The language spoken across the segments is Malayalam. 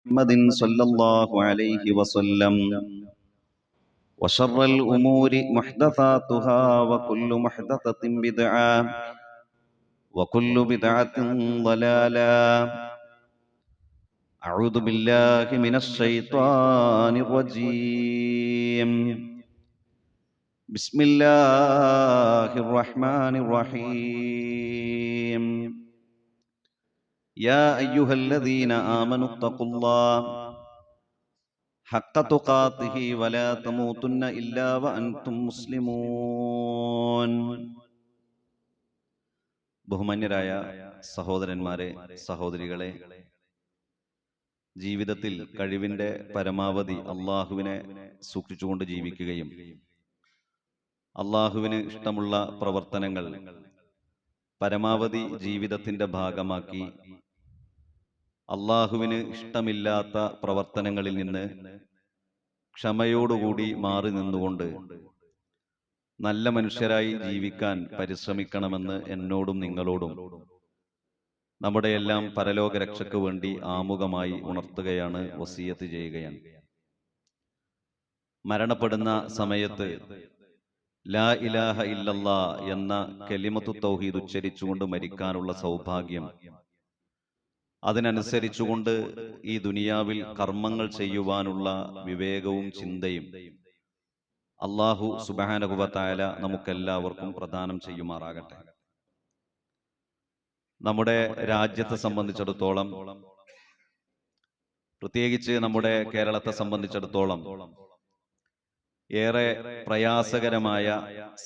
محمد صلى الله عليه وسلم. وشر الأمور محدثاتها وكل محدثة بدعة وكل بدعة ضلالة. أعوذ بالله من الشيطان الرجيم. بسم الله الرحمن الرحيم. يا أيها الذين آمنوا اتقوا الله حق تقاته ولا تموتن إلا وأنتم مسلمون ബഹുമാന്യരായ സഹോദരന്മാരെ സഹോദരികളെ ജീവിതത്തിൽ കഴിവിന്റെ പരമാവധി അള്ളാഹുവിനെ സൂക്ഷിച്ചുകൊണ്ട് ജീവിക്കുകയും അള്ളാഹുവിന് ഇഷ്ടമുള്ള പ്രവർത്തനങ്ങൾ പരമാവധി ജീവിതത്തിന്റെ ഭാഗമാക്കി അള്ളാഹുവിന് ഇഷ്ടമില്ലാത്ത പ്രവർത്തനങ്ങളിൽ നിന്ന് ക്ഷമയോടുകൂടി മാറി നിന്നുകൊണ്ട് നല്ല മനുഷ്യരായി ജീവിക്കാൻ പരിശ്രമിക്കണമെന്ന് എന്നോടും നിങ്ങളോടും നമ്മുടെ എല്ലാം പരലോക രക്ഷയ്ക്ക് വേണ്ടി ആമുഖമായി ഉണർത്തുകയാണ് വസീയത്ത് ചെയ്യുകയാണ്. മരണപ്പെടുന്ന സമയത്ത് ലാ ഇലാഹ ഇല്ലല്ലാ എന്ന കെലിമത്തു തൗഹീദ് ഉച്ചരിച്ചുകൊണ്ട് മരിക്കാനുള്ള സൗഭാഗ്യം അതിനനുസരിച്ചുകൊണ്ട് ഈ ദുനിയാവിൽ കർമ്മങ്ങൾ ചെയ്യുവാനുള്ള വിവേകവും ചിന്തയും അള്ളാഹു സുബാനകുബത്തായ നമുക്കെല്ലാവർക്കും പ്രദാനം ചെയ്യുമാറാകട്ടെ. നമ്മുടെ രാജ്യത്തെ സംബന്ധിച്ചിടത്തോളം പ്രത്യേകിച്ച് നമ്മുടെ കേരളത്തെ സംബന്ധിച്ചിടത്തോളം ഏറെ പ്രയാസകരമായ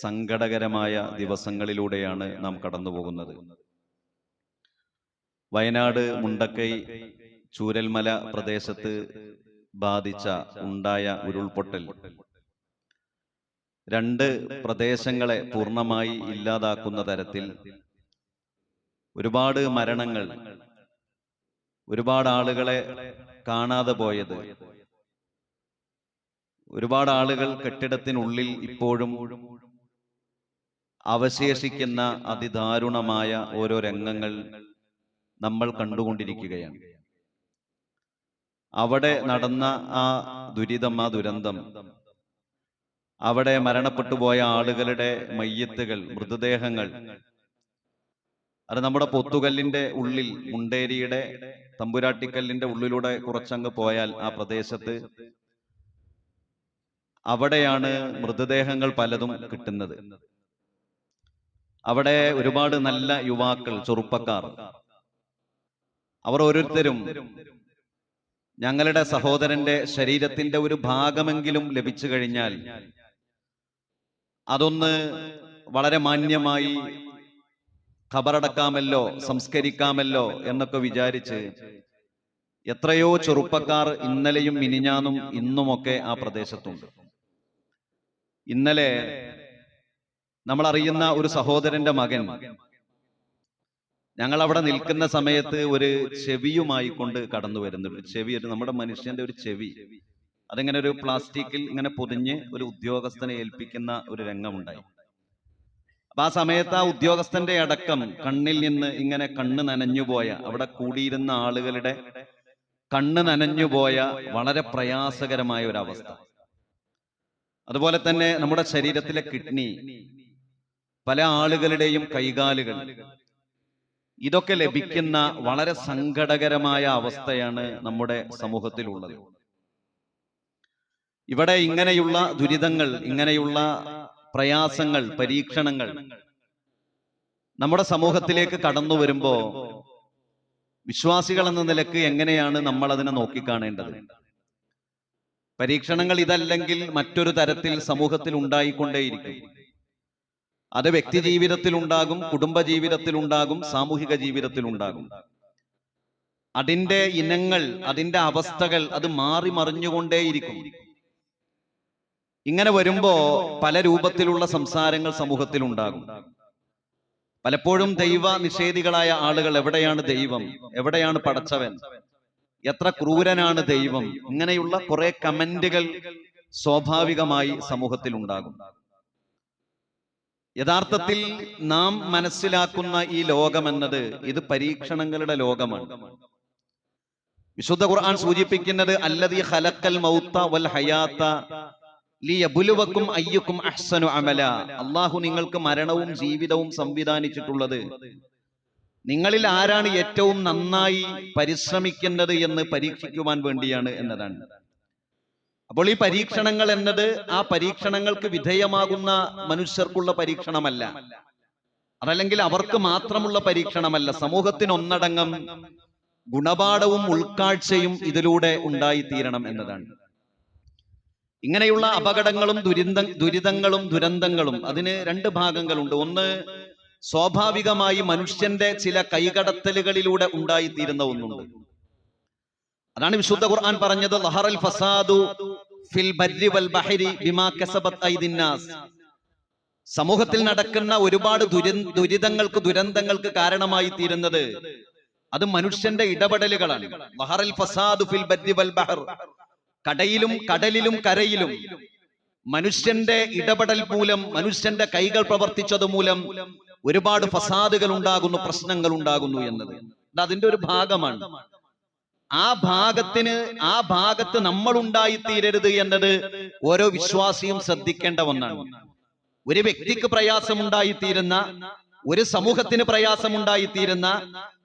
സങ്കടകരമായ ദിവസങ്ങളിലൂടെയാണ് നാം കടന്നു പോകുന്നത് വയനാട് മുണ്ടക്കൈ ചൂരൽമല പ്രദേശത്ത് ബാധിച്ച ഉണ്ടായ ഉരുൾപൊട്ടൽ. രണ്ട് പ്രദേശങ്ങളെ പൂർണമായി ഇല്ലാതാക്കുന്ന തരത്തിൽ ഒരുപാട് മരണങ്ങൾ ഒരുപാട് ആളുകളെ കാണാതെ പോയത്. ഒരുപാട് ആളുകൾ കെട്ടിടത്തിനുള്ളിൽ ഇപ്പോഴും അവശേഷിക്കുന്ന അതിദാരുണമായ ഓരോ രംഗങ്ങൾ നമ്മൾ കണ്ടുകൊണ്ടിരിക്കുകയാണ്. അവിടെ നടന്ന ആ ദുരിതം ആ ദുരന്തം. അവിടെ മരണപ്പെട്ടു പോയ ആളുകളുടെ മയ്യത്തുകൾ മൃതദേഹങ്ങൾ. അത് നമ്മുടെ പൊത്തുകല്ലിന്റെ ഉള്ളിൽ മുണ്ടേരിയുടെ തമ്പുരാട്ടിക്കല്ലിന്റെ ഉള്ളിലൂടെ കുറച്ചങ്ങ് പോയാൽ ആ പ്രദേശത്ത് അവിടെയാണ് മൃതദേഹങ്ങൾ പലതും കിട്ടുന്നത്. അവിടെ ഒരുപാട് നല്ല യുവാക്കൾ ചെറുപ്പക്കാർ. അവർ ഓരോരുത്തരും ഞങ്ങളുടെ സഹോദരന്റെ ശരീരത്തിന്റെ ഒരു ഭാഗമെങ്കിലും ലഭിച്ചു കഴിഞ്ഞാൽ അതൊന്ന് വളരെ മാന്യമായി ഖബറടക്കാമല്ലോ സംസ്കരിക്കാമല്ലോ എന്നൊക്കെ വിചാരിച്ച് എത്രയോ ചെറുപ്പക്കാർ ഇന്നലെയും മിനിഞ്ഞാന്നും ഇന്നുമൊക്കെ ആ പ്രദേശത്തുണ്ട്. ഇന്നലെ നമ്മൾ അറിയുന്ന ഒരു സഹോദരന്റെ മകൻ ഞങ്ങൾ അവിടെ നിൽക്കുന്ന സമയത്ത് ഒരു ചെവിയുമായി കൊണ്ട് കടന്നു വരുന്നുണ്ട് ചെവി ഒരു നമ്മുടെ മനുഷ്യന്റെ ഒരു ചെവി. അതിങ്ങനെ ഒരു പ്ലാസ്റ്റിക്കിൽ ഇങ്ങനെ പൊതിഞ്ഞ് ഒരു ഉദ്യോഗസ്ഥനെ ഏൽപ്പിക്കുന്ന ഒരു രംഗമുണ്ടായി. അപ്പൊ ആ സമയത്ത് ആ ഉദ്യോഗസ്ഥന്റെ അടക്കം കണ്ണിൽ നിന്ന് ഇങ്ങനെ കണ്ണ് നനഞ്ഞുപോയ അവിടെ കൂടിയിരുന്ന ആളുകളുടെ കണ്ണ് നനഞ്ഞുപോയ വളരെ പ്രയാസകരമായ ഒരു അവസ്ഥ. അതുപോലെ തന്നെ നമ്മുടെ ശരീരത്തിലെ കിഡ്നി പല ആളുകളുടെയും കൈകാലുകൾ ഇതൊക്കെ ലഭിക്കുന്ന വളരെ സങ്കടകരമായ അവസ്ഥയാണ് നമ്മുടെ സമൂഹത്തിലുള്ളത്. ഇവിടെ ഇങ്ങനെയുള്ള ദുരിതങ്ങൾ ഇങ്ങനെയുള്ള പ്രയാസങ്ങൾ പരീക്ഷണങ്ങൾ നമ്മുടെ സമൂഹത്തിലേക്ക് കടന്നു വരുമ്പോ വിശ്വാസികൾ എന്ന നിലയ്ക്ക് എങ്ങനെയാണ് നമ്മൾ അതിനെ നോക്കിക്കാണേണ്ടത്? പരീക്ഷണങ്ങൾ ഇതല്ലെങ്കിൽ മറ്റൊരു തരത്തിൽ സമൂഹത്തിൽ ഉണ്ടായിക്കൊണ്ടേയിരിക്കും. അത് വ്യക്തി ജീവിതത്തിൽ ഉണ്ടാകും കുടുംബ ജീവിതത്തിൽ ഉണ്ടാകും സാമൂഹിക ജീവിതത്തിൽ ഉണ്ടാകും അതിന്റെ ഇനങ്ങൾ അതിന്റെ അവസ്ഥകൾ അത് മാറി മറിഞ്ഞുകൊണ്ടേയിരിക്കും. ഇങ്ങനെ വരുമ്പോ പല രൂപത്തിലുള്ള സംസാരങ്ങൾ സമൂഹത്തിൽ ഉണ്ടാകും പലപ്പോഴും ദൈവ നിഷേധികളായ ആളുകൾ എവിടെയാണ് ദൈവം? എവിടെയാണ് പടച്ചവൻ? എത്ര ക്രൂരനാണ് ദൈവം? ഇങ്ങനെയുള്ള കുറെ കമന്റുകൾ സ്വാഭാവികമായി സമൂഹത്തിൽ ഉണ്ടാകും യഥാർത്ഥത്തിൽ നാം മനസ്സിലാക്കുന്ന ഈ ലോകം എന്നത് ഇത് പരീക്ഷണങ്ങളുടെ ലോകമാണ്. വിശുദ്ധ ഖുർആൻ സൂചിപ്പിക്കുന്നത് അല്ലതി ഹലക്കൽ മൗത്ത വൽ ഹയാത്ത ലിയബുലുവക്കും അയ്യക്കും അഹ്സനു അമല. അള്ളാഹു നിങ്ങൾക്ക് മരണവും ജീവിതവും സംവിധാനിച്ചിട്ടുള്ളത്. നിങ്ങളിൽ ആരാണ് ഏറ്റവും നന്നായി പരിശ്രമിക്കുന്നത് എന്ന് പരീക്ഷിക്കുവാൻ വേണ്ടിയാണ് എന്നതാണ്. അപ്പോൾ ഈ പരീക്ഷണങ്ങൾ എന്നത് ആ പരീക്ഷണങ്ങൾക്ക് വിധേയമാകുന്ന മനുഷ്യർക്കുള്ള പരീക്ഷണമല്ല. അതല്ലെങ്കിൽ അവർക്ക് മാത്രമുള്ള പരീക്ഷണമല്ല. സമൂഹത്തിന് ഒന്നടങ്കം ഗുണപാഠവും ഉൾക്കാഴ്ചയും ഇതിലൂടെ ഉണ്ടായിത്തീരണം എന്നതാണ്. ഇങ്ങനെയുള്ള അപകടങ്ങളും ദുരിത ദുരിതങ്ങളും ദുരന്തങ്ങളും അതിന് രണ്ട് ഭാഗങ്ങളുണ്ട്. ഒന്ന് സ്വാഭാവികമായി മനുഷ്യന്റെ ചില കൈകടത്തലുകളിലൂടെ ഉണ്ടായിത്തീരുന്ന ഒന്നുണ്ട്. അതാണ് വിശുദ്ധ ഖുർആൻ പറഞ്ഞത് ലഹറൽ ഫസാദു ഫിൽ വൽ ബഹരി ബിമാ കസബത് ഐദിന്നാസ്. സമൂഹത്തിൽ നടക്കുന്ന ഒരുപാട് ദുരി ദുരിതങ്ങൾക്ക് ദുരന്തങ്ങൾക്ക് കാരണമായി തീരുന്നത് അത് മനുഷ്യന്റെ ഇടപെടലുകളാണ്. ബഹറിൽ ഫിൽ വൽ ബഹർ. കടയിലും കടലിലും കരയിലും മനുഷ്യന്റെ ഇടപെടൽ മൂലം മനുഷ്യന്റെ കൈകൾ പ്രവർത്തിച്ചത് മൂലം ഒരുപാട് ഫസാദുകൾ ഉണ്ടാകുന്നു പ്രശ്നങ്ങൾ ഉണ്ടാകുന്നു എന്നത്. അതിന്റെ ഒരു ഭാഗമാണ്. ആ ഭാഗത്തിന് ആ ഭാഗത്ത് നമ്മൾ ഉണ്ടായിത്തീരരുത് എന്നത് ഓരോ വിശ്വാസിയും ശ്രദ്ധിക്കേണ്ട ഒന്നാണ്. ഒരു വ്യക്തിക്ക് പ്രയാസമുണ്ടായിത്തീരുന്ന ഒരു സമൂഹത്തിന് പ്രയാസമുണ്ടായിത്തീരുന്ന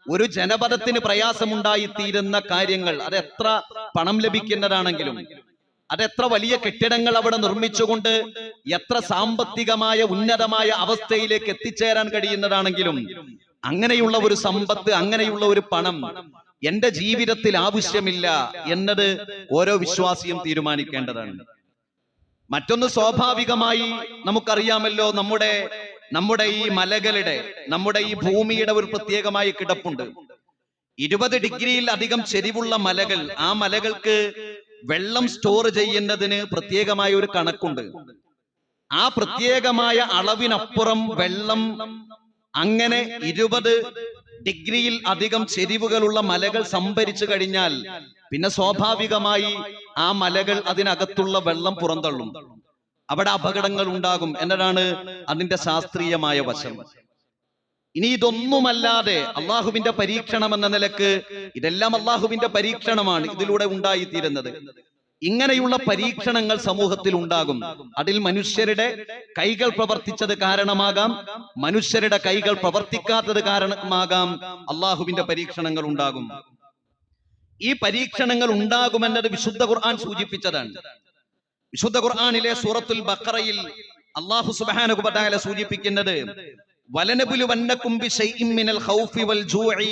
ഒരു ജനപദത്തിന് പ്രയാസമുണ്ടായിത്തീരുന്ന കാര്യങ്ങൾ അത് എത്ര പണം ലഭിക്കുന്നതാണെങ്കിലും അതെത്ര വലിയ കെട്ടിടങ്ങൾ അവിടെ നിർമ്മിച്ചുകൊണ്ട് എത്ര സാമ്പത്തികമായ ഉന്നതമായ അവസ്ഥയിലേക്ക് എത്തിച്ചേരാൻ കഴിയുന്നതാണെങ്കിലും അങ്ങനെയുള്ള ഒരു സമ്പത്ത് അങ്ങനെയുള്ള ഒരു പണം എന്റെ ജീവിതത്തിൽ ആവശ്യമില്ല എന്നത് ഓരോ വിശ്വാസിയും തീരുമാനിക്കേണ്ടതാണ്. മറ്റൊന്ന് സ്വാഭാവികമായി നമുക്കറിയാമല്ലോ നമ്മുടെ നമ്മുടെ ഈ മലകളുടെ നമ്മുടെ ഈ ഭൂമിയുടെ ഒരു പ്രത്യേകമായ കിടപ്പുണ്ട്. ഇരുപത് ഡിഗ്രിയിൽ അധികം ചെരിവുള്ള മലകൾ ആ മലകൾക്ക് വെള്ളം സ്റ്റോർ ചെയ്യുന്നതിന് പ്രത്യേകമായ ഒരു കണക്കുണ്ട്. ആ പ്രത്യേകമായ അളവിനപ്പുറം വെള്ളം അങ്ങനെ ഇരുപത് ഡിഗ്രിയിൽ അധികം ചെരിവുകളുള്ള മലകൾ സംഭരിച്ചു കഴിഞ്ഞാൽ പിന്നെ സ്വാഭാവികമായി ആ മലകൾ അതിനകത്തുള്ള വെള്ളം പുറന്തള്ളും. അവിടെ അപകടങ്ങൾ ഉണ്ടാകും എന്നതാണ് അതിന്റെ ശാസ്ത്രീയമായ വശം. ഇനി ഇതൊന്നുമല്ലാതെ അള്ളാഹുവിന്റെ പരീക്ഷണം എന്ന നിലയ്ക്ക് ഇതെല്ലാം അള്ളാഹുവിന്റെ പരീക്ഷണമാണ് ഇതിലൂടെ ഉണ്ടായിത്തീരുന്നത്. ഇങ്ങനെയുള്ള പരീക്ഷണങ്ങൾ സമൂഹത്തിൽ ഉണ്ടാകും. അതിൽ മനുഷ്യരുടെ കൈകൾ പ്രവർത്തിച്ചത് കാരണമാകാം. മനുഷ്യരുടെ കൈകൾ പ്രവർത്തിക്കാത്തത് കാരണമാകാം. അള്ളാഹുവിന്റെ പരീക്ഷണങ്ങൾ ഉണ്ടാകും. ഈ പരീക്ഷണങ്ങൾ ഉണ്ടാകുമെന്നത് വിശുദ്ധ ഖുർആൻ സൂചിപ്പിച്ചതാണ്. വിശുദ്ധ ഖുർആാനിലെ സൂറത്തുൽ ബക്കറയിൽ അള്ളാഹു സുബ്ഹാനഹു സൂചിപ്പിക്കുന്നത് സൂചിപ്പിക്കുന്നത് വലനബുലുവന്നകും ബിശൈഇൻ മിനൽ ഖൗഫി വൽ ജൂഇ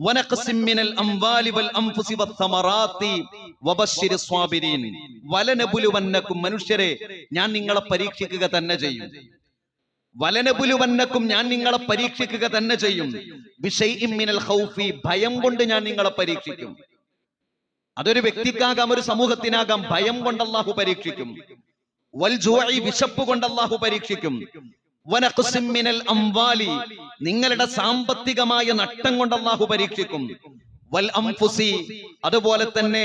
മനുഷ്യരെ ഞാൻ നിങ്ങളെ പരീക്ഷിക്കുക തന്നെ ചെയ്യും. വലനപുലുവന്നക്കും ഞാൻ നിങ്ങളെ പരീക്ഷിക്കുക തന്നെ ചെയ്യും. മിനൽ ഖൗഫി ഭയം കൊണ്ട് ഞാൻ നിങ്ങളെ പരീക്ഷിക്കും. അതൊരു വ്യക്തിക്കാകാം ഒരു സമൂഹത്തിനാകാം ഭയം കൊണ്ട് അള്ളാഹു പരീക്ഷിക്കും. വൽ ജൂഇ വിശപ്പ് കൊണ്ട് അള്ളാഹു പരീക്ഷിക്കും. അംവാലി. നിങ്ങളുടെ സാമ്പത്തികമായ നട്ടം കൊണ്ട് അള്ളാഹു പരീക്ഷിക്കും. വൽ അംഫുസി അതുപോലെ തന്നെ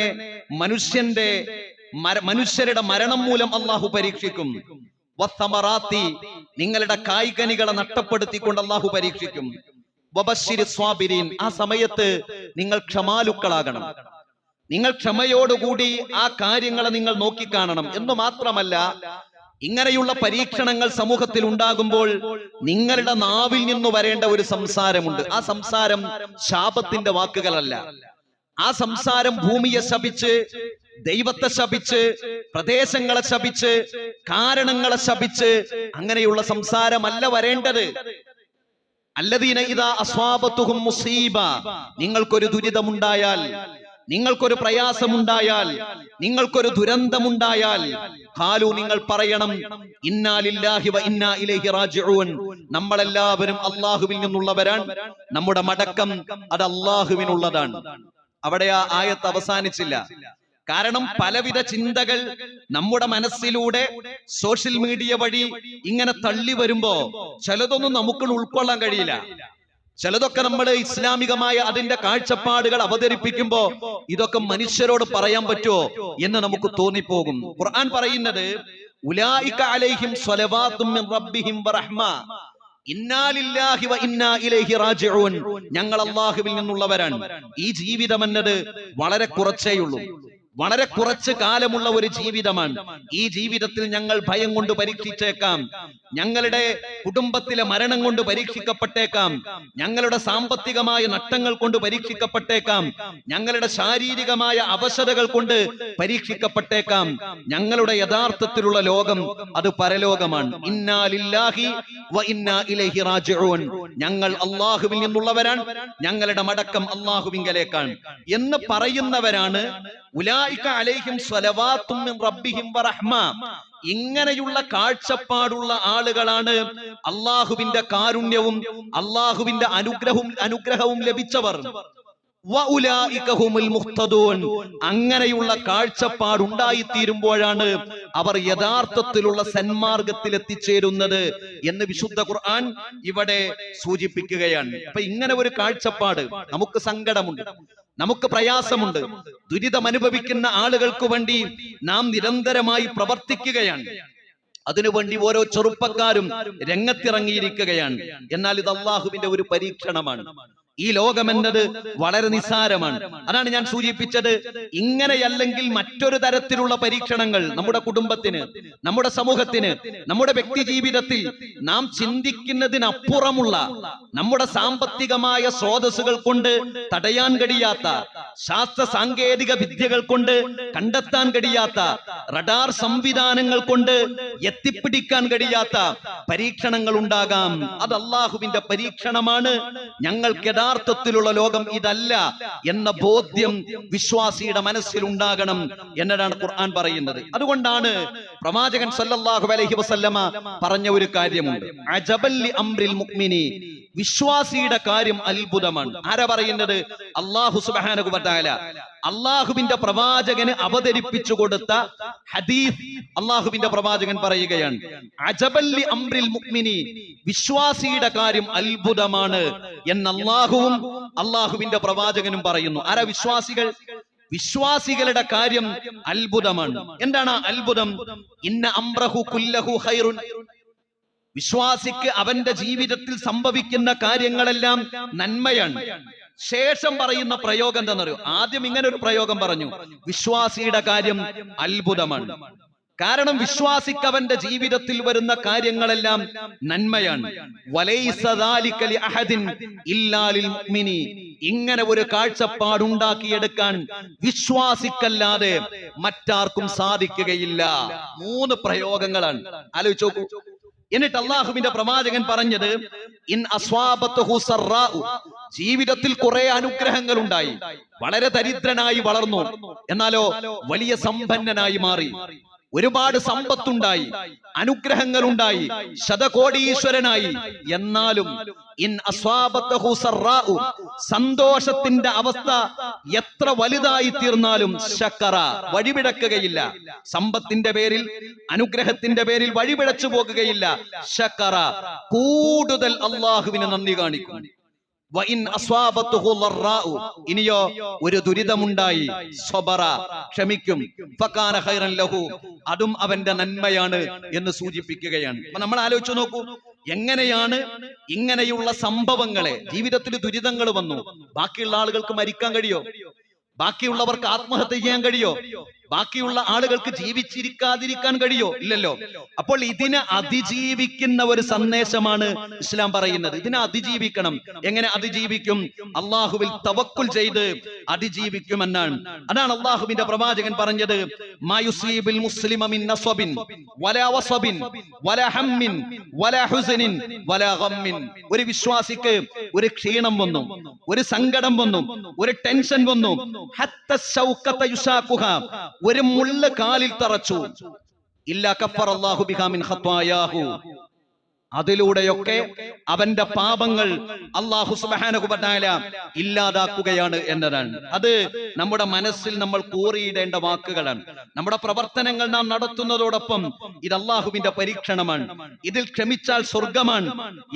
മനുഷ്യന്റെ മനുഷ്യരുടെ മരണം മൂലം അള്ളാഹു പരീക്ഷിക്കും. നിങ്ങളുടെ കായ്കനികളെ നഷ്ടപ്പെടുത്തിക്കൊണ്ട് അള്ളാഹു പരീക്ഷിക്കും. സ്വാബിരീൻ ആ സമയത്ത് നിങ്ങൾ ക്ഷമാലുക്കളാകണം. നിങ്ങൾ ക്ഷമയോടുകൂടി ആ കാര്യങ്ങളെ നിങ്ങൾ നോക്കിക്കാണണം. എന്ന് മാത്രമല്ല ഇങ്ങനെയുള്ള പരീക്ഷണങ്ങൾ സമൂഹത്തിൽ ഉണ്ടാകുമ്പോൾ നിങ്ങളുടെ നാവിൽ നിന്ന് വരേണ്ട ഒരു സംസാരമുണ്ട്. ആ സംസാരം ശാപത്തിന്റെ വാക്കുകളല്ല. ആ സംസാരം ഭൂമിയെ ശപിച്ച് ദൈവത്തെ ശപിച്ച് പ്രദേശങ്ങളെ ശപിച്ച് കാരണങ്ങളെ ശപിച്ച് അങ്ങനെയുള്ള സംസാരമല്ല വരേണ്ടത്. അല്ലതീന ഇതാ അസ്വാപത്തുഹും മുസീബ. നിങ്ങൾക്കൊരു ദുരിതമുണ്ടായാൽ നിങ്ങൾക്കൊരു പ്രയാസമുണ്ടായാൽ നിങ്ങൾക്കൊരു ദുരന്തമുണ്ടായാൽ ഹാലു നിങ്ങൾ പറയണം ഇന്നാലില്ലാഹി വ ഇന്നാ ഇലൈഹി റാജിഊൻ. നമ്മളെല്ലാവരും അള്ളാഹുവിൽ നിന്നുള്ളവരാണ്. നമ്മുടെ മടക്കം അത് അള്ളാഹുവിനുള്ളതാണ് അവിടെ ആ ആയത്ത് അവസാനിച്ചില്ല. കാരണം പലവിധ ചിന്തകൾ നമ്മുടെ മനസ്സിലൂടെ സോഷ്യൽ മീഡിയ വഴി ഇങ്ങനെ തള്ളി വരുമ്പോ ചിലതൊന്നും നമുക്ക് ഉൾക്കൊള്ളാൻ കഴിയില്ല. ചിലതൊക്കെ നമ്മൾ ഇസ്ലാമികമായ അതിന്റെ കാഴ്ചപ്പാടുകൾ അവതരിപ്പിക്കുമ്പോ ഇതൊക്കെ മനുഷ്യരോട് പറയാൻ പറ്റുമോ എന്ന് നമുക്ക് തോന്നിപ്പോകും. ഖുർആൻ പറയുന്നത് അലൈഹിം മിൻ റബ്ബിഹിം വറഹ്മ. ഞങ്ങൾ അള്ളാഹുവിൽ നിന്നുള്ളവരാണ്. ഈ ജീവിതം എന്നത് വളരെ കുറച്ചേയുള്ളൂ വളരെ കുറച്ച് കാലമുള്ള ഒരു ജീവിതമാണ്. ഈ ജീവിതത്തിൽ ഞങ്ങൾ ഭയം കൊണ്ട് പരീക്ഷിച്ചേക്കാം. ഞങ്ങളുടെ കുടുംബത്തിലെ മരണം കൊണ്ട് പരീക്ഷിക്കപ്പെട്ടേക്കാം. ഞങ്ങളുടെ സാമ്പത്തികമായ നഷ്ടങ്ങൾ കൊണ്ട് പരീക്ഷിക്കപ്പെട്ടേക്കാം. ഞങ്ങളുടെ ശാരീരികമായ അവശതകൾ കൊണ്ട് പരീക്ഷിക്കപ്പെട്ടേക്കാം. ഞങ്ങളുടെ യഥാർത്ഥത്തിലുള്ള ലോകം അത് പരലോകമാണ്. ഇന്നാലില്ലാഹി ഇന്നാ ഇലൈഹി റാജിഊൻ. ഞങ്ങൾ അള്ളാഹുവിൽ നിന്നുള്ളവരാണ്. ഞങ്ങളുടെ മടക്കം അള്ളാഹുവിങ്കലേക്കാണ് എന്ന് പറയുന്നവരാണ് ഉലായിക റബ്ബിഹിം വറഹ്മ. ഇങ്ങനെയുള്ള കാഴ്ചപ്പാടുള്ള ആളുകളാണ് അള്ളാഹുവിന്റെ കാരുണ്യവും അള്ളാഹുവിന്റെ അനുഗ്രഹവും അനുഗ്രഹവും ലഭിച്ചവർ. അങ്ങനെയുള്ള കാഴ്ചപ്പാടുണ്ടായിത്തീരുമ്പോഴാണ് അവർ യഥാർത്ഥത്തിലുള്ള സന്മാർഗത്തിൽ എത്തിച്ചേരുന്നത് എന്ന് വിശുദ്ധ ഖുർആൻ ഇവിടെ സൂചിപ്പിക്കുകയാണ്. അപ്പൊ ഇങ്ങനെ ഒരു കാഴ്ചപ്പാട് നമുക്ക് സങ്കടമുണ്ട്. നമുക്ക് പ്രയാസമുണ്ട്. ദുരിതം അനുഭവിക്കുന്ന ആളുകൾക്ക് വേണ്ടി നാം നിരന്തരമായി പ്രവർത്തിക്കുകയാണ്. അതിനുവേണ്ടി ഓരോ ചെറുപ്പക്കാരും രംഗത്തിറങ്ങിയിരിക്കുകയാണ്. എന്നാൽ ഇത് അള്ളാഹുവിന്റെ ഒരു പരീക്ഷണമാണ്. ഈ ലോകമെന്നത് വളരെ നിസ്സാരമാണ്. അതാണ് ഞാൻ സൂചിപ്പിച്ചത്. ഇങ്ങനെയല്ലെങ്കിൽ മറ്റൊരു തരത്തിലുള്ള പരീക്ഷണങ്ങൾ നമ്മുടെ കുടുംബത്തിന് നമ്മുടെ സമൂഹത്തിന് നമ്മുടെ വ്യക്തി ജീവിതത്തിൽ നാം ചിന്തിക്കുന്നതിനപ്പുറമുള്ള നമ്മുടെ സാമ്പത്തികമായ സ്രോതസ്സുകൾ കൊണ്ട് തടയാൻ കഴിയാത്ത ശാസ്ത്ര സാങ്കേതിക വിദ്യകൾ കൊണ്ട് കണ്ടെത്താൻ കഴിയാത്ത റഡാർ സംവിധാനങ്ങൾ കൊണ്ട് എത്തിപ്പിടിക്കാൻ കഴിയാത്ത പരീക്ഷണങ്ങൾ ഉണ്ടാകാം. അത് അള്ളാഹുവിന്റെ പരീക്ഷണമാണ്. ഞങ്ങൾക്ക് യഥാർത്ഥത്തിലുള്ള ലോകം ഇതല്ല എന്ന ബോധ്യം വിശ്വാസിയുടെ മനസ്സിൽ ഉണ്ടാകണം എന്നതാണ് ഖുർആൻ പറയുന്നത്. അതുകൊണ്ടാണ് പ്രവാചകൻ സല്ലല്ലാഹു അലൈഹി വസല്ലമ പറഞ്ഞ ഒരു കാര്യമുണ്ട്. അജബല്ലി അംറിൽ മുഅ്മിനി വിശ്വാസിയുടെ കാര്യം അത്ഭുതമാണ്. ആരാ പറയുന്നത്? അള്ളാഹു തആല അള്ളാഹുവിന്റെ പ്രവാചകന് അവതരിപ്പിച്ചു കൊടുത്ത ഹദീസ് അള്ളാഹുവിന്റെ പ്രവാചകൻ പറയുകയാണ്. അജബല്ലി അംറിൽ മുക്മിനി വിശ്വാസിയുടെ കാര്യം അത്ഭുതമാണ് എന്ന് അള്ളാഹുവും അള്ളാഹുവിന്റെ പ്രവാചകനും പറയുന്നു. ആരാ വിശ്വാസികൾ? വിശ്വാസികളുടെ കാര്യം അത്ഭുതമാണ്. എന്താണ് അത്ഭുതം? ഇന്ന അംറഹു കുല്ലഹു ഖൈറുൻ. വിശ്വാസിക്ക് അവന്റെ ജീവിതത്തിൽ സംഭവിക്കുന്ന കാര്യങ്ങളെല്ലാം നന്മയാണ്. ശേഷം പറയുന്ന പ്രയോഗം എന്താണെന്നറിയോ? ആദ്യം ഇങ്ങനെ ഒരു പ്രയോഗം പറഞ്ഞു. വിശ്വാസിയുടെ കാര്യം അത്ഭുതമാണ്. കാരണം വിശ്വാസിക്ക് അവന്റെ ജീവിതത്തിൽ വരുന്ന കാര്യങ്ങളെല്ലാം നന്മയാണ്. ഇങ്ങനെ ഒരു കാഴ്ചപ്പാടുണ്ടാക്കിയെടുക്കാൻ വിശ്വാസിക്കല്ലാതെ മറ്റാർക്കും സാധിക്കുകയില്ല. മൂന്ന് പ്രയോഗങ്ങളാണ്. ആലോചിച്ച് നോക്കൂ. എന്നിട്ട് അള്ളാഹുവിന്റെ പ്രവാചകൻ പറഞ്ഞത് ഇൻ. ജീവിതത്തിൽ കുറെ അനുഗ്രഹങ്ങൾ ഉണ്ടായി വളരെ ദരിദ്രനായി വളർന്നു. എന്നാലോ വലിയ സമ്പന്നനായി മാറി. ഒരുപാട് സമ്പത്തുണ്ടായി അനുഗ്രഹങ്ങൾ ഉണ്ടായി ശതകോടീശ്വരനായി എന്നാലും ഇൻ. സന്തോഷത്തിന്റെ അവസ്ഥ എത്ര വലുതായി തീർന്നാലും ശക്കറ വഴിപിടക്കുകയില്ല സമ്പത്തിന്റെ പേരിൽ അനുഗ്രഹത്തിന്റെ പേരിൽ വഴിപിടച്ചു പോകുകയില്ല ശക്കറ കൂടുതൽ അള്ളാഹുവിന് നന്ദി കാണിക്കും. ഇനിയോ ഒരു ദുരിതമുണ്ടായി. സ്വബറ ക്ഷമിക്കും. ലഹു. അതും അവന്റെ നന്മയാണ് എന്ന് സൂചിപ്പിക്കുകയാണ്. അപ്പൊ നമ്മൾ ആലോചിച്ചു നോക്കൂ. എങ്ങനെയാണ് ഇങ്ങനെയുള്ള സംഭവങ്ങളെ ജീവിതത്തിൽ ദുരിതങ്ങൾ വന്നു. ബാക്കിയുള്ള ആളുകൾക്ക് മരിക്കാൻ കഴിയോ? ബാക്കിയുള്ളവർക്ക് ആത്മഹത്യ ചെയ്യാൻ കഴിയോ? ബാക്കിയുള്ള ആളുകൾക്ക് ജീവിച്ചിരിക്കാതിരിക്കാൻ കഴിയോ? ഇല്ലല്ലോ. അപ്പോൾ ഇതിനെ അതിജീവിക്കുന്ന ഒരു സന്ദേശമാണ് ഇസ്ലാം പറയുന്നത്. ഇതിനെ അതിജീവിക്കണം. എങ്ങനെ അതിജീവിക്കും? അള്ളാഹുവിൽ തവക്കുൽ ചെയ്ത് അതിജീവിക്കുമെന്നാണ്. അതാണ് അള്ളാഹുവിന്റെ പ്രവാചകൻ പറഞ്ഞത്. ഒരു വിശ്വാസിക്ക് ഒരു ക്ഷീണം വന്നു ഒരു സങ്കടം വന്നു ഒരു ടെൻഷൻ വന്നു. ഒരു മുള്ള കാലിൽ തറച്ചു. ഇല്ല കഫർ അല്ലാഹു ബിഹാ മിൻ ഖത്വായാഹു അതിലൂടെയൊക്കെ അവന്റെ പാപങ്ങൾ അള്ളാഹു തആല ഇല്ലാതാക്കുകയാണ് എന്നതാണ്. അത് നമ്മുടെ മനസ്സിൽ നമ്മൾ കൂറിയിടേണ്ട വാക്കുകളാണ്. നമ്മുടെ പ്രവർത്തനങ്ങൾ നാം നടത്തുന്നതോടൊപ്പം ഇത് അള്ളാഹുവിന്റെ പരീക്ഷണമാണ്. ഇതിൽ ക്ഷമിച്ചാൽ സ്വർഗമാണ്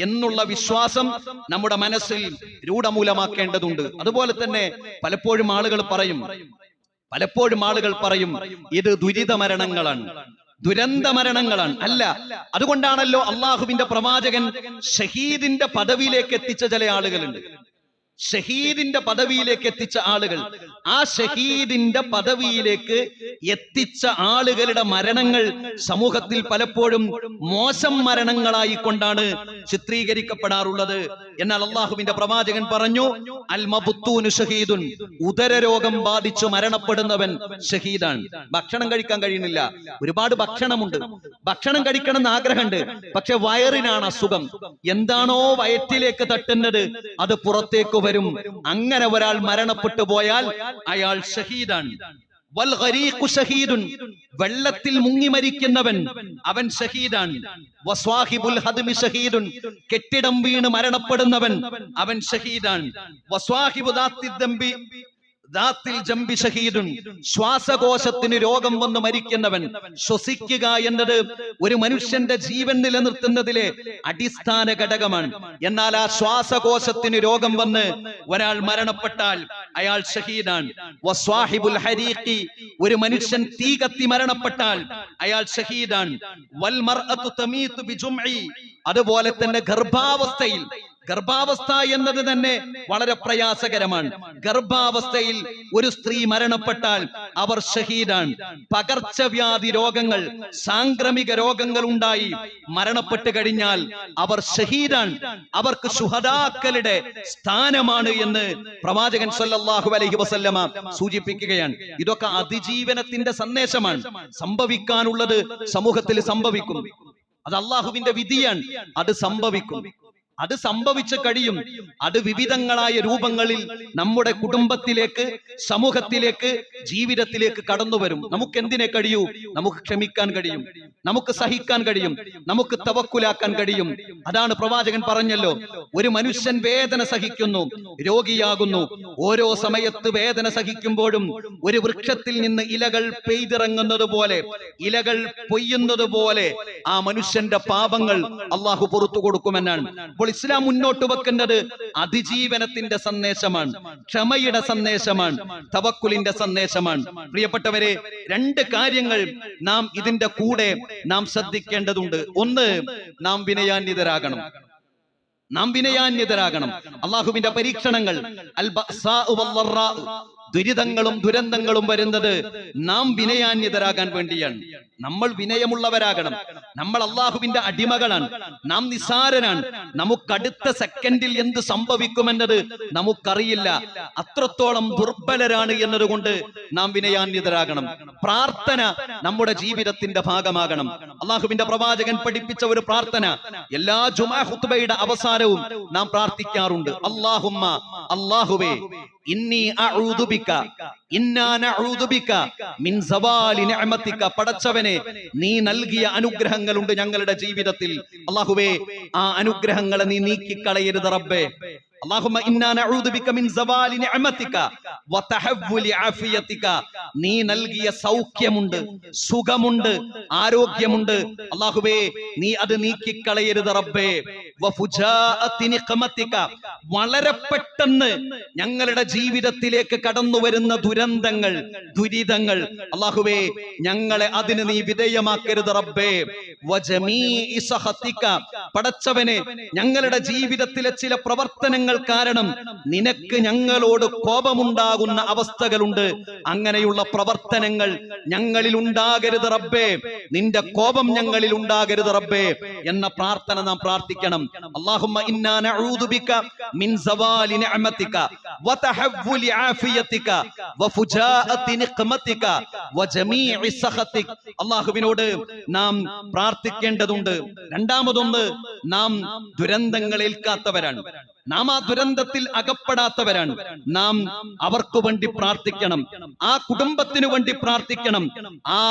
എന്നുള്ള വിശ്വാസം നമ്മുടെ മനസ്സിൽ രൂഢമൂലമാക്കേണ്ടതുണ്ട്. അതുപോലെ തന്നെ പലപ്പോഴും ആളുകൾ പറയും പലപ്പോഴും ആളുകൾ പറയും ഇത് ദുരിത മരണങ്ങളാണ്. ദുരന്ത മരണങ്ങളാണ്. അല്ല അതുകൊണ്ടാണല്ലോ അള്ളാഹുവിന്റെ പ്രവാചകൻ ഷഹീദിന്റെ പദവിയിലേക്ക് എത്തിച്ച ചില ആളുകളുണ്ട്. ഷഹീദിന്റെ പദവിയിലേക്ക് എത്തിച്ച ആളുകൾ. ആ ഷഹീദിന്റെ പദവിയിലേക്ക് എത്തിച്ച ആളുകളുടെ മരണങ്ങൾ സമൂഹത്തിൽ പലപ്പോഴും മോശം മരണങ്ങളായി കൊണ്ടാണ് ചിത്രീകരിക്കപ്പെടാറുള്ളത്. എന്നാൽ അള്ളാഹുവിന്റെ പ്രവാചകൻ പറഞ്ഞു അൽ മബുത്തൂനു ഷഹീദുൻ. ഉദരരോഗം ബാധിച്ചു മരണപ്പെടുന്നവൻ ഷഹീദാണ്. ഭക്ഷണം കഴിക്കാൻ കഴിയുന്നില്ല. ഒരുപാട് ഭക്ഷണമുണ്ട്. ഭക്ഷണം കഴിക്കണം എന്ന് ആഗ്രഹമുണ്ട്. പക്ഷെ വയറിനാണ് അസുഖം. എന്താണോ വയറ്റിലേക്ക് തട്ടുന്നത് അത് പുറത്തേക്ക് വരും. അങ്ങനെ ഒരാൾ മരണപ്പെട്ടു പോയാൽ അയാൾ ഷഹീദാണ്. വെള്ളത്തിൽ മുങ്ങി മരിക്കുന്നവൻ അവൻ ഷഹീദാണ്. കെട്ടിടം വീണ് മരണപ്പെടുന്നവൻ അവൻ ഷഹീദാണ്. ജംബി ഷഹീദുൻ ശ്വാസകോശത്തിന് രോഗം വന്ന് മരിക്കുന്നവൻ ശ്വസിക്കുക എന്നത് ഒരു മനുഷ്യന്റെ ജീവൻ നിലനിർത്തുന്നതിലെ അടിസ്ഥാന ഘടകമാണ്. എന്നാൽ ആ ശ്വാസകോശത്തിന് രോഗം വന്ന് ഒരാൾ മരണപ്പെട്ടാൽ അയാൾ ഷഹീദാണ്. വസ്വാഹിബുൽ ഹരീഖി ഒരു മനുഷ്യൻ തീ കത്തി മരണപ്പെട്ടാൽ അയാൾ ഷഹീദാണ്. വൽ മർഅത്തു തമീതു അതുപോലെ തന്നെ ഗർഭാവസ്ഥയിൽ ഗർഭാവസ്ഥ എന്നത് തന്നെ വളരെ പ്രയാസകരമാണ്. ഗർഭാവസ്ഥയിൽ ഒരു സ്ത്രീ മരണപ്പെട്ടാൽ അവർ ഷഹീദാണ്. പകർച്ചവ്യാധി രോഗങ്ങൾ സാംക്രമിക രോഗങ്ങൾ ഉണ്ടായി മരണപ്പെട്ട് കഴിഞ്ഞാൽ അവർ ഷഹീദാണ്. അവർക്ക് സുഹദാക്കളുടെ സ്ഥാനമാണ് എന്ന് പ്രവാചകൻ സല്ലല്ലാഹു അലൈഹി വസല്ലമ സൂചിപ്പിക്കുകയാണ്. ഇതൊക്കെ അതിജീവനത്തിന്റെ സന്ദേശമാണ്. സംഭവിക്കാനുള്ളത് സമൂഹത്തിൽ സംഭവിക്കും. അത് അള്ളാഹുവിന്റെ വിധിയാണ്. അത് സംഭവിക്കും. അത് സംഭവിച്ച കഴിയും. അത് വിവിധങ്ങളായ രൂപങ്ങളിൽ നമ്മുടെ കുടുംബത്തിലേക്ക് സമൂഹത്തിലേക്ക് ജീവിതത്തിലേക്ക് കടന്നു വരും നമുക്ക് എന്തിനെ കഴിയൂ? നമുക്ക് ക്ഷമിക്കാൻ കഴിയും. നമുക്ക് സഹിക്കാൻ കഴിയും. നമുക്ക് തവക്കുലാക്കാൻ കഴിയും. അതാണ് പ്രവാചകൻ പറഞ്ഞല്ലോ. ഒരു മനുഷ്യൻ വേദന സഹിക്കുന്നു രോഗിയാകുന്നു. ഓരോ സമയത്ത് വേദന സഹിക്കുമ്പോഴും ഒരു വൃക്ഷത്തിൽ നിന്ന് ഇലകൾ പെയ്തിറങ്ങുന്നത് പോലെ ഇലകൾ പൊയ്യുന്നത് പോലെ ആ മനുഷ്യന്റെ പാപങ്ങൾ അള്ളാഹു പുറത്തു കൊടുക്കുമെന്നാണ്. ഇസ്ലാം മുന്നോട്ട് വെക്കുന്നത് അതിജീവനത്തിന്റെ സന്ദേശമാണ് ക്ഷമയുടെ സന്ദേശമാണ് തവക്കുലിന്റെ സന്ദേശമാണ്. പ്രിയപ്പെട്ടവരെ രണ്ട് കാര്യങ്ങൾ നാം ഇതിന്റെ കൂടെ നാം ശ്രദ്ധിക്കേണ്ടതുണ്ട്. ഒന്ന് നാം വിനയാന്യതരാകണം നാം വിനയാന്യതരാകണം അള്ളാഹുവിന്റെ പരീക്ഷണങ്ങൾ അൽ ദുരിതങ്ങളും ദുരന്തങ്ങളും വരുന്നത് നാം വിനയാന്യതരാകാൻ വേണ്ടിയാണ്. നമ്മൾ വിനയമുള്ളവരാകണം. നമ്മൾ അള്ളാഹുവിന്റെ അടിമകളാണ്. നാം നിസാരനാണ് നമുക്കടുത്ത സെക്കൻഡിൽ എന്ത് സംഭവിക്കുമെന്നത് നമുക്കറിയില്ല. അത്രത്തോളം ദുർബലരാണ് എന്നതുകൊണ്ട് നാം വിനയാന്യതരാകണം. പ്രാർത്ഥന നമ്മുടെ ജീവിതത്തിന്റെ ഭാഗമാകണം. അള്ളാഹുവിന്റെ പ്രവാചകൻ പഠിപ്പിച്ച ഒരു പ്രാർത്ഥന. എല്ലാ ജുമാ ഹുത്ബയുടെ അവസാനവും നാം പ്രാർത്ഥിക്കാറുണ്ട്. അള്ളാഹുമ്മ അള്ളാഹുവേ പടച്ചവനെ നീ നൽകിയ അനുഗ്രഹങ്ങളുണ്ട് ഞങ്ങളുടെ ജീവിതത്തിൽ. അള്ളാഹുവേ ആ അനുഗ്രഹങ്ങളെ നീ നീക്കിക്കളയരുത് റബ്ബേ. اللهم إنا نعوذ بك من زوال نعمتك وتحول عافيتك നീ നൽകിയ സൗഖ്യമുണ്ട് സുഖമുണ്ട് ആരോഗ്യമുണ്ട് അള്ളാഹുവേ നീ അത് നീക്കിക്കളയരുത് റബ്ബേ വഫുജാഅത്തി നിഖമതിക വളരെ പെട്ടെന്ന് ഞങ്ങളുടെ ജീവിതത്തിലേക്ക് കടന്നു വരുന്ന ദുരന്തങ്ങൾ ദുരിതങ്ങൾ അള്ളാഹുവേ ഞങ്ങളെ അതിന് നീ വിധേയമാക്കരുത് റബ്ബേ വജമീഇ സഹതിക പടച്ചവനെ ഞങ്ങളുടെ ജീവിതത്തിലെ ചില പ്രവർത്തനങ്ങൾ കാരണം നിനക്ക് ഞങ്ങളോട് കോപമുണ്ടാകുന്ന അവസ്ഥകളുണ്ട്. അങ്ങനെയുള്ള പ്രവർത്തനങ്ങൾ ഞങ്ങളിൽ ഉണ്ടാകരുത് റബ്ബേ. നിന്റെ കോപം ഞങ്ങളിൽ ഉണ്ടാകരുത് റബ്ബേ എന്ന പ്രാർത്ഥന നാം പ്രാർത്ഥിക്കണം. അല്ലാഹുമ്മ ഇന്നാ നഊദു ബിക മിൻ സവാലി നിഅമതിക വതഹവ്വുലി ലിആഫിയതിക വഫുജാഅതി നിഖമതിക വജമീഇ സഖതിക. അല്ലാഹുവിനോട് നാം പ്രാർത്ഥിക്കേണ്ടതുണ്ട്. രണ്ടാമതൊന്ന് നാം ദുരന്തങ്ങൾ ഏൽക്കാത്തവരാണ്. നാം ആ ദുരന്തത്തിൽ അകപ്പെടാത്തവരാണ്. നാം അവർക്ക് വേണ്ടി പ്രാർത്ഥിക്കണം. ആ കുടുംബത്തിന് വേണ്ടി പ്രാർത്ഥിക്കണം. ആ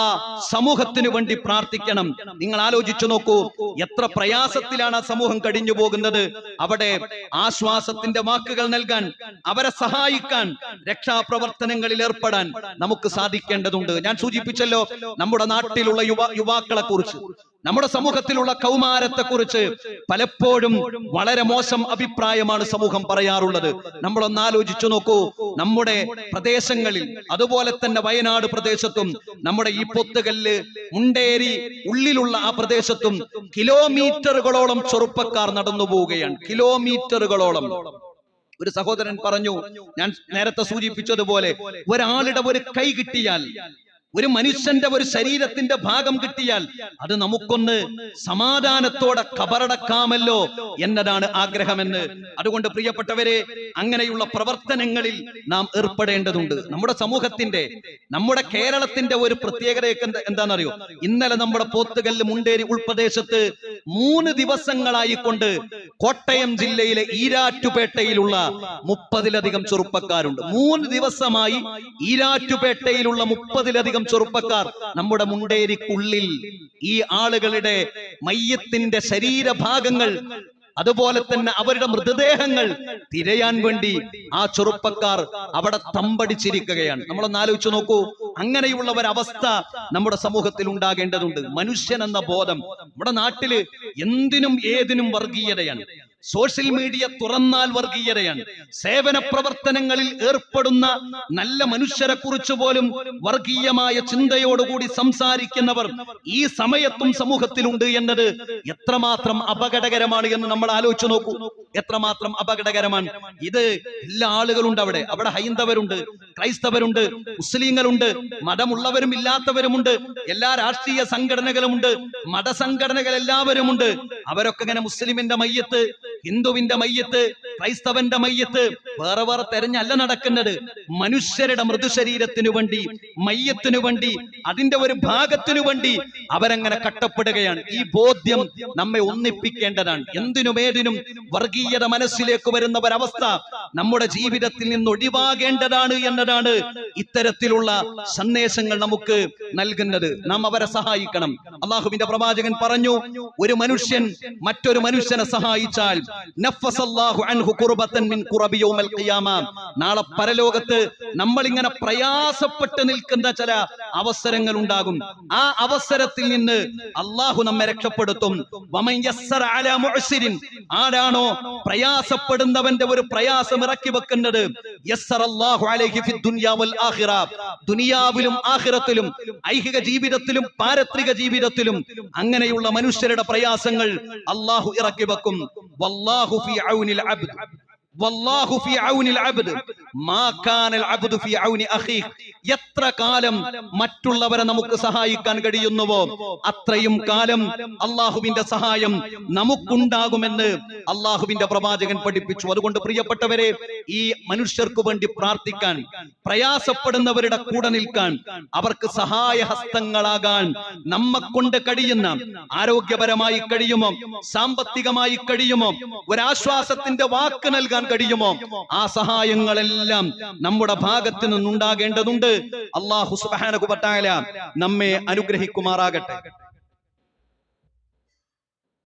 സമൂഹത്തിന് വേണ്ടി പ്രാർത്ഥിക്കണം. നിങ്ങൾ ആലോചിച്ചു നോക്കൂ എത്ര പ്രയാസത്തിലാണ് ആ സമൂഹം കഴിഞ്ഞു പോകുന്നത്. അവിടെ ആശ്വാസത്തിന്റെ വാക്കുകൾ നൽകാൻ അവരെ സഹായിക്കാൻ രക്ഷാപ്രവർത്തനങ്ങളിൽ ഏർപ്പെടാൻ നമുക്ക് സാധിക്കേണ്ടതുണ്ട്. ഞാൻ സൂചിപ്പിച്ചല്ലോ നമ്മുടെ നാട്ടിലുള്ള യുവ യുവാക്കളെ കുറിച്ച് നമ്മുടെ സമൂഹത്തിലുള്ള കൗമാരത്തെ കുറിച്ച് പലപ്പോഴും വളരെ മോശം അഭിപ്രായമാണ് സമൂഹം പറയാറുള്ളത്. നമ്മളൊന്ന് ആലോചിച്ചു നോക്കൂ. നമ്മുടെ പ്രദേശങ്ങളിൽ അതുപോലെ തന്നെ വയനാട് പ്രദേശത്തും നമ്മുടെ ഈ പൊത്തുകല്ല് മുണ്ടേരി ഉള്ളിലുള്ള ആ പ്രദേശത്തും കിലോമീറ്ററുകളോളം ചെറുപ്പക്കാർ നടന്നു പോവുകയാണ്. കിലോമീറ്ററുകളോളം. ഒരു സഹോദരൻ പറഞ്ഞു ഞാൻ നേരത്തെ സൂചിപ്പിച്ചതുപോലെ ഒരാളുടെ ഒരു കൈ കിട്ടിയാൽ ഒരു മനുഷ്യന്റെ ഒരു ശരീരത്തിന്റെ ഭാഗം കിട്ടിയാൽ അത് നമുക്കൊന്ന് സമാധാനത്തോടെ കബറടക്കാമല്ലോ എന്നതാണ് ആഗ്രഹമെന്ന്. അതുകൊണ്ട് പ്രിയപ്പെട്ടവരെ അങ്ങനെയുള്ള പ്രവർത്തനങ്ങളിൽ നാം ഏർപ്പെടേണ്ടതുണ്ട്. നമ്മുടെ സമൂഹത്തിന്റെ നമ്മുടെ കേരളത്തിന്റെ ഒരു പ്രത്യേകതയൊക്കെ എന്താ- എന്താണെന്നറിയോ? ഇന്നലെ നമ്മുടെ പോത്തുകല്ല് മുണ്ടേരി ഉൾപ്രദേശത്ത് മൂന്ന് ദിവസങ്ങളായി കൊണ്ട് കോട്ടയം ജില്ലയിലെ ഈരാറ്റുപേട്ടയിലുള്ള മുപ്പതിലധികം ചെറുപ്പക്കാരുണ്ട്. മൂന്ന് ദിവസമായി ഈരാറ്റുപേട്ടയിലുള്ള മുപ്പതിലധികം ചെറുപ്പക്കാർ നമ്മുടെ മുണ്ടേരിക്കുള്ളിൽ ഈ ആളുകളുടെ മയ്യത്തിന്റെ ശരീരഭാഗങ്ങൾ അതുപോലെ തന്നെ അവരുടെ മൃതദേഹങ്ങൾ തിരയാൻ വേണ്ടി ആ ചെറുപ്പക്കാർ അവിടെ തമ്പടിച്ചിരിക്കുകയാണ്. നമ്മളൊന്ന് ആലോചിച്ചു നോക്കൂ അങ്ങനെയുള്ള ഒരവസ്ഥ നമ്മുടെ സമൂഹത്തിൽ ഉണ്ടാകേണ്ടതുണ്ട്. മനുഷ്യൻ എന്ന ബോധം നമ്മുടെ നാട്ടിൽ എന്തിനും ഏതിനും വർഗീയതയാണ്. സോഷ്യൽ മീഡിയ തുറന്നാൽ വർഗീയതയാണ്. സേവന പ്രവർത്തനങ്ങളിൽ ഏർപ്പെടുന്ന നല്ല മനുഷ്യരെ കുറിച്ച് പോലും വർഗീയമായ ചിന്തയോടുകൂടി സംസാരിക്കുന്നവർ ഈ സമയത്തും സമൂഹത്തിലുണ്ട് എന്നത് എത്രമാത്രം അപകടകരമാണ് എന്ന് നമ്മൾ ആലോചിച്ചു നോക്കൂ. എത്രമാത്രം അപകടകരമാണ്. ഇത് എല്ലാ ആളുകളുണ്ട് അവിടെ. അവിടെ ഹൈന്ദവരുണ്ട് ക്രൈസ്തവരുണ്ട് മുസ്ലിങ്ങളുണ്ട് മതമുള്ളവരും ഇല്ലാത്തവരുമുണ്ട് എല്ലാ രാഷ്ട്രീയ സംഘടനകളുമുണ്ട് മതസംഘടനകൾ എല്ലാവരുമുണ്ട് അവരൊക്കെ ഇങ്ങനെ മുസ്ലിമിന്റെ മയ്യത്ത് ഹിന്ദുവിന്റെ മയ്യത്ത് ക്രൈസ്തവന്റെ മയ്യത്ത് വേറെ വേറെ തെരഞ്ഞല്ല നടക്കുന്നത്. മനുഷ്യരുടെ മൃദുശരീരത്തിനു വേണ്ടി മയ്യത്തിനു വേണ്ടി അതിന്റെ ഒരു ഭാഗത്തിനു വേണ്ടി അവരങ്ങനെ കട്ടപ്പെടുകയാണ്. ഈ ബോധ്യം നമ്മെ ഒന്നിപ്പിക്കേണ്ടതാണ്. എന്തിനും ഏതിനും വർഗീയത മനസ്സിലേക്ക് വരുന്ന ഒരവസ്ഥ നമ്മുടെ ജീവിതത്തിൽ നിന്ന് ഒഴിവാകേണ്ടതാണ് എന്നതാണ് ഇത്തരത്തിലുള്ള സന്ദേശങ്ങൾ നമുക്ക് നൽകുന്നത്. നാം അവരെ സഹായിക്കണം. അള്ളാഹുവിന്റെ പ്രവാചകൻ പറഞ്ഞു ഒരു മനുഷ്യൻ മറ്റൊരു മനുഷ്യനെ സഹായിച്ചാൽ നാളെ പരലോകത്ത് നമ്മൾ ഇങ്ങനെ പ്രയാസപ്പെട്ട് നിൽക്കുന്ന ചില അവസരങ്ങൾ ഉണ്ടാകും ആ അവസരത്തിൽ നിന്ന് അള്ളാഹു നമ്മെ രക്ഷപ്പെടുത്തും. ആരാണോ പ്രയാസപ്പെടുന്നവന്റെ ഒരു പ്രയാസം ഇറക്കി വെക്കുന്നത്? ദുനിയാവിലും ആഖിറത്തിലും ഐഹിക ജീവിതത്തിലും പാരത്രിക ജീവിതത്തിലും അങ്ങനെയുള്ള മനുഷ്യരുടെ പ്രയാസങ്ങൾ അള്ളാഹു ഇറക്കി വെക്കും. والله في عون العبد والله في عون العبد. എത്ര കാലം മറ്റുള്ളവരെ നമുക്ക് സഹായിക്കാൻ കഴിയുന്നുവോ? അത്രയും കാലം അള്ളാഹുവിന്റെ സഹായം നമുക്കുണ്ടാകുമെന്ന് അള്ളാഹുവിന്റെ പ്രവാചകൻ പഠിപ്പിച്ചു. അതുകൊണ്ട് പ്രിയപ്പെട്ടവരെ ഈ മനുഷ്യർക്ക് വേണ്ടി പ്രാർത്ഥിക്കാൻ പ്രയാസപ്പെടുന്നവരുടെ കൂടെ നിൽക്കാൻ അവർക്ക് സഹായ ഹസ്തങ്ങളാകാൻ നമ്മെ കൊണ്ട് കഴിയുന്ന ആരോഗ്യപരമായി കഴിയുമോ സാമ്പത്തികമായി കഴിയുമോ ഒരാശ്വാസത്തിന്റെ വാക്ക് നൽകാൻ കഴിയുമോ ആ സഹായങ്ങളെല്ലാം നമ്മുടെ ഭാഗത്ത് നിന്നുണ്ടാകേണ്ടതുണ്ട്. അള്ളാഹു വ നമ്മെ അനുഗ്രഹിക്കുമാറാകട്ടെ.